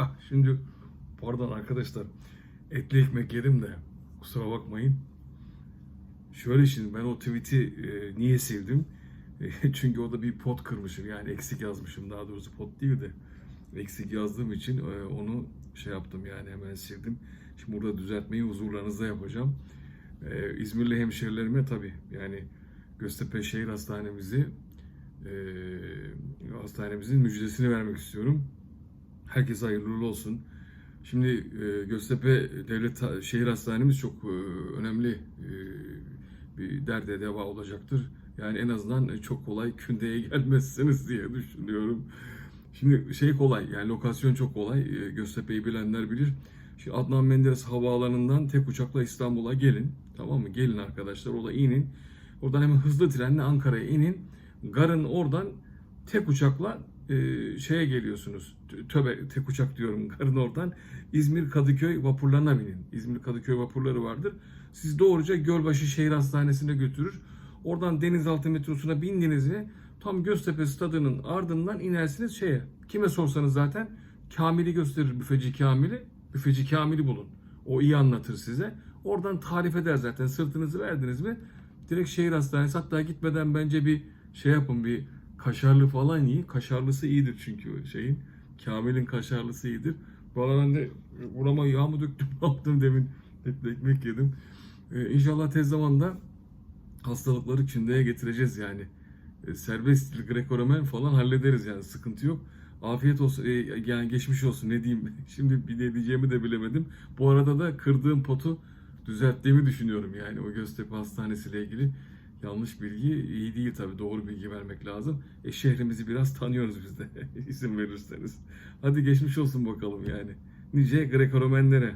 Ha, şimdi pardon arkadaşlar etli ekmek yedim de kusura bakmayın. Şöyle şimdi ben o tweet'i e, niye sevdim? E, çünkü orada bir pot kırmışım yani eksik yazmışım daha doğrusu pot değil de eksik yazdığım için e, onu şey yaptım yani hemen sildim. Şimdi burada düzeltmeyi huzurlarınızda yapacağım. E, İzmirli hemşerilerime tabii yani Göztepe Şehir Hastanemizi e, hastanemizin müjdesini vermek istiyorum. Herkese hayırlı olsun. Şimdi e, Göztepe Devlet Şehir Hastanemiz çok e, önemli e, bir derde deva olacaktır. Yani en azından çok kolay kündeye gelmezsiniz diye düşünüyorum. Şimdi şey kolay yani lokasyon çok kolay. E, Göztepe'yi bilenler bilir. Şimdi Adnan Menderes Havaalanı'ndan tek uçakla İstanbul'a gelin. Tamam mı? Gelin arkadaşlar. Orada inin. Oradan hemen hızlı trenle Ankara'ya inin. Garın oradan tek uçakla e, şeye geliyorsunuz. Tö- Töbe tek uçak diyorum garın oradan. İzmir Kadıköy vapurlarına binin. İzmir Kadıköy vapurları vardır. Siz doğruca Gölbaşı Şehir Hastanesi'ne götürür. Oradan denizaltı metrosuna bindiniz mi tam Göztepe stadının ardından inersiniz şeye. Kime sorsanız zaten Kamil'i gösterir büfeci Kamil'i. Büfeci Kamil'i bulun. O iyi anlatır size. Oradan tarif eder zaten. Sırtınızı verdiniz mi direkt şehir hastanesi hatta gitmeden bence bir şey yapın bir kaşarlı falan yiyin. Kaşarlısı iyidir çünkü şeyin. Kamil'in kaşarlısı iyidir. Bu ben de burama yağ mı döktüm yaptım demin ekmek yedim. Ee, inşallah tez zamanda hastalıkları kündeye getireceğiz yani. Ee, serbest Greco-Romen falan hallederiz yani sıkıntı yok. Afiyet olsun, e, yani geçmiş olsun ne diyeyim. Şimdi bir ne diyeceğimi de bilemedim. Bu arada da kırdığım potu düzelttiğimi düşünüyorum yani o Göztepe Hastanesi ile ilgili. Yanlış bilgi iyi değil tabii doğru bilgi vermek lazım. E şehrimizi biraz tanıyoruz biz de izin verirseniz. Hadi geçmiş olsun bakalım yani. Nice Greco-Romenlere.